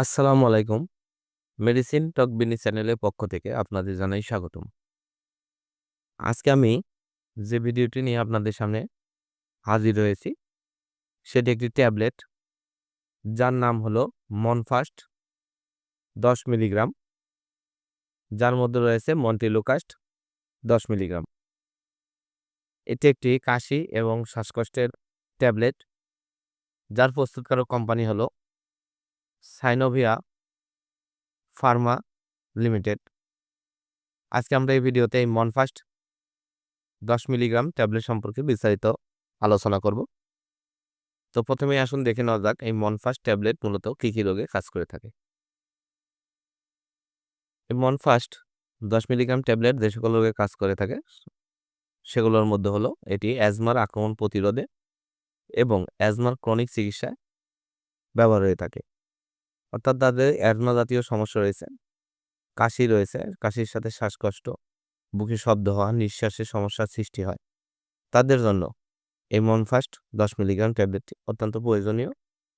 আসসালামু আলাইকুম। মেডিসিন টক বিনি চ্যানেলের পক্ষ থেকে আপনাদের জানাই স্বাগতম। আজকে আমি যে ভিডিওটি নিয়ে আপনাদের সামনে হাজির হয়েছি, সেটি একটি ট্যাবলেট, যার নাম হলো মনফাস্ট দশ মিলিগ্রাম। যার মধ্যে রয়েছে মন্টিলোকাস্ট দশ মিলিগ্রাম। এটি একটি কাশি এবং শ্বাসকষ্টের ট্যাবলেট, যার প্রস্তুতকারক কোম্পানি হলো সাইনোভিয়া ফার্মা লিমিটেড। আজকে আমরা এই ভিডিওতে এই মনফাস্ট দশ মিলিগ্রাম ট্যাবলেট সম্পর্কে বিস্তারিত আলোচনা করব। তো প্রথমে আসুন দেখে নেওয়া যাক এই মনফাস্ট ট্যাবলেট মূলত কী কী রোগে কাজ করে থাকে। এই মনফাস্ট দশ মিলিগ্রাম ট্যাবলেট যে সকল রোগে কাজ করে থাকে, সেগুলোর মধ্যে হলো এটি অ্যাজমার আক্রমণ প্রতিরোধে এবং অ্যাজমার ক্রনিক চিকিৎসায় ব্যবহার হয়ে থাকে। অর্থাৎ তাদের অ্যাজমা জাতীয় সমস্যা রয়েছে, কাশি রয়েছে, কাশির সাথে শ্বাসকষ্ট, বুকে শব্দ হওয়া, নিঃশ্বাসের সমস্যার সৃষ্টি হয়। তাদের জন্য এই মনফাস্ট দশ মিলিগ্রাম ট্যাবলেটটি অত্যন্ত প্রয়োজনীয়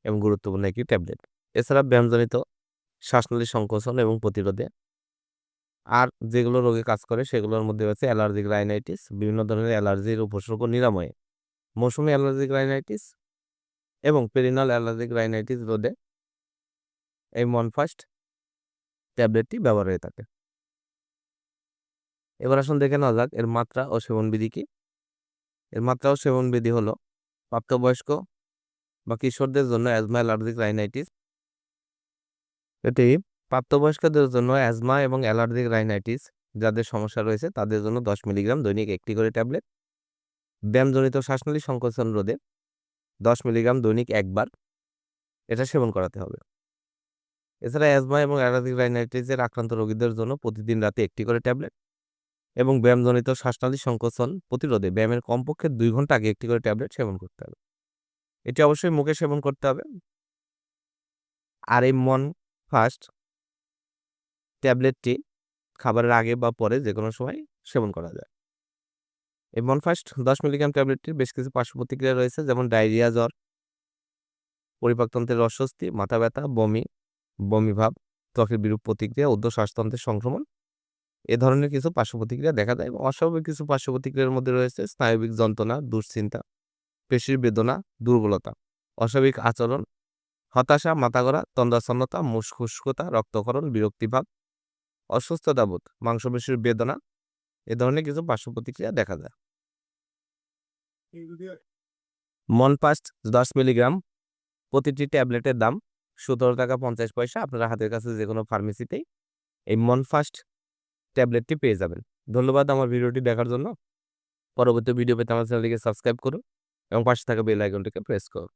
এবং গুরুত্বপূর্ণ একটি ট্যাবলেট। এছাড়া ব্যায়ামজনিত শ্বাসনলীর সংকোচন এবং প্রতিরোধে। আর যেগুলো রোগে কাজ করে সেগুলোর মধ্যে রয়েছে অ্যালার্জিক রাইনাইটিস, বিভিন্ন ধরনের অ্যালার্জির উপসর্গ নিরাময়ে। মৌসুমি অ্যালার্জিক রাইনাইটিস এবং পেরিনাল অ্যালার্জিক রাইনাইটিস রোধে এই মনফাস্ট ট্যাবলেটটি ব্যবহার হয়ে থাকে। এবার আসুন দেখে নেওয়া যাক, এর মাত্রা ও সেবনবিধি কি? এর মাত্রা ও সেবনবিধি হল প্রাপ্তবয়স্ক বা কিশোরদের জন্য অ্যাজমা অ্যালার্জিক রাইনাইটিস এটি প্রাপ্তবয়স্কদের জন্য অ্যাজমা এবং অ্যালার্জিক রাইনাইটিস যাদের সমস্যা রয়েছে, তাদের জন্য দশ মিলিগ্রাম দৈনিক একটি করে ট্যাবলেট। ব্যায়ামজনিত শ্বাসনালী সংকোচন রোধে দশ মিলিগ্রাম দৈনিক একবার এটা সেবন করাতে হবে। এছাড়া অ্যাজমা এবং অ্যালার্জিক রাইনাইটিসের আক্রান্ত রোগীদের জন্য প্রতিদিন রাতে একটি করে ট্যাবলেট এবং ব্যায়ামজনিত শ্বাসনালী সংকোচন প্রতিরোধে ব্যায়ামের কমপক্ষে দুই ঘণ্টা আগে একটি করে ট্যাবলেট সেবন করতে হবে। এটি অবশ্যই মুখে সেবন করতে হবে। আর এই মন ফার্স্ট ট্যাবলেটটি খাবারের আগে বা পরে যে কোনো সময় সেবন করা যায়। এই মন ফার্স্ট দশ মিলিগ্রাম ট্যাবলেটটির বেশ কিছু পার্শ্ব প্রতিক্রিয়া রয়েছে যেমন ডায়রিয়া, জ্বর, পরিপাকতন্ত্রের অস্বস্তি, মাথা ব্যথা, বমি বমি ভাব ত্বকের বিরূপ প্রতিক্রিয়া উদ্ধ শ্বাসতন্ত্রের সংক্রমণ, এ ধরনের কিছু পার্শ্ব প্রতিক্রিয়া দেখা যায় এবং অস্বাভাবিক কিছু পার্শ্ব প্রতিক্রিয়ার মধ্যে রয়েছে স্নায়বিক যন্ত্রণা, দুশ্চিন্তা, পেশির বেদনা, দুর্বলতা, অস্বাভাবিক আচরণ, হতাশা মাথা গড়া তন্দ্রাচ্ছন্নতা মুসখুস্কতা রক্তকরণ বিরক্তিভাব অসুস্থতাবোধ মাংসপেশির বেদনা, এ ধরনের কিছু পার্শ্ব প্রতিক্রিয়া দেখা যায়। মনপাস্ট দশ মিলিগ্রাম প্রতিটি ট্যাবলেটের দাম সতেরো টাকা, পঞ্চাশ পয়সা আপনারা হাতের কাছে যে কোনো ফার্মেসিতেই এই মন মনফাস্ট ট্যাবলেটটি পেয়ে যাবেন। ধন্যবাদ আমার ভিডিওটি দেখার জন্য। পরবর্তী ভিডিও পেতে আমার চ্যানেলটিকে সাবস্ক্রাইব করুন এবং পাশে থাকা বেল আইকনটিকে প্রেস করুন।